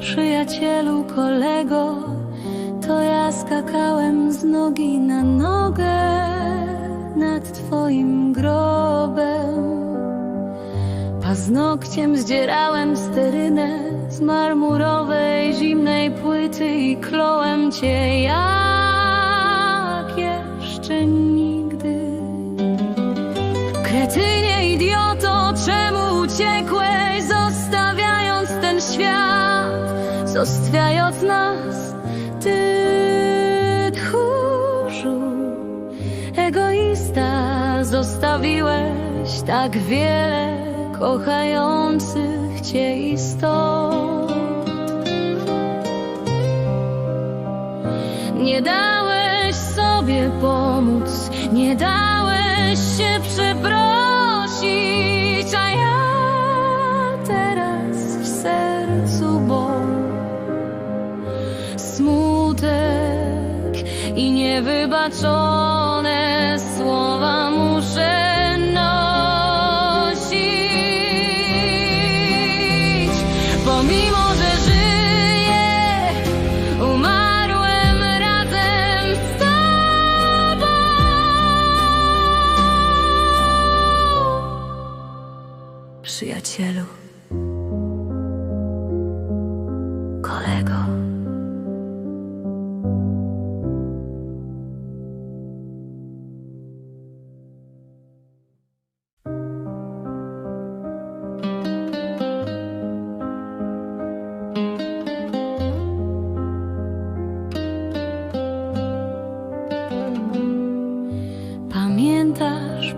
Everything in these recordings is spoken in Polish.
przyjacielu, kolego, to ja skakałem z nogi na nogę nad twoim grobem. Paznokciem zdzierałem sterynę z marmurowej, zimnej płyty i klołem cię jak jeszcze nigdy. Kretynie, idioto, czemu uciekłeś, zostawiając ten świat, zostawiając nas, ty tchórzu, egoista, zostawiłeś tak wiele kochających cię istot. Nie dałeś sobie pomóc, nie dałeś się przeprosić, i niewybaczone słowa muszę nosić, pomimo że żyję. Umarłem razem z tobą. Przyjacielu,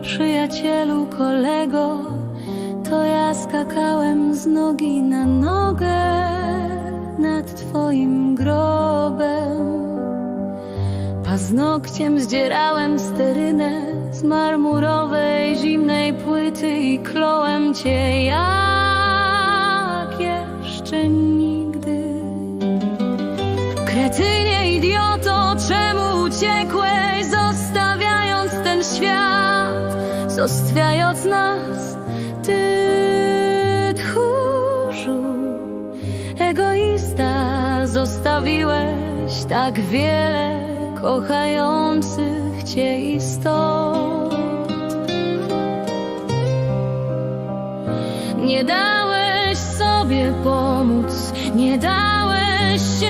przyjacielu, kolego, to ja skakałem z nogi na nogę nad twoim grobem. Paznokciem zdzierałem sterynę z marmurowej, zimnej płyty i klołem cię jak jeszcze nigdy. Kretynie, idioto, czemu uciekłeś, zostawiając ten świat, zostawiając nas, ty tchórzu, egoista, zostawiłeś tak wiele kochających cię istot. Nie dałeś sobie pomóc, nie dałeś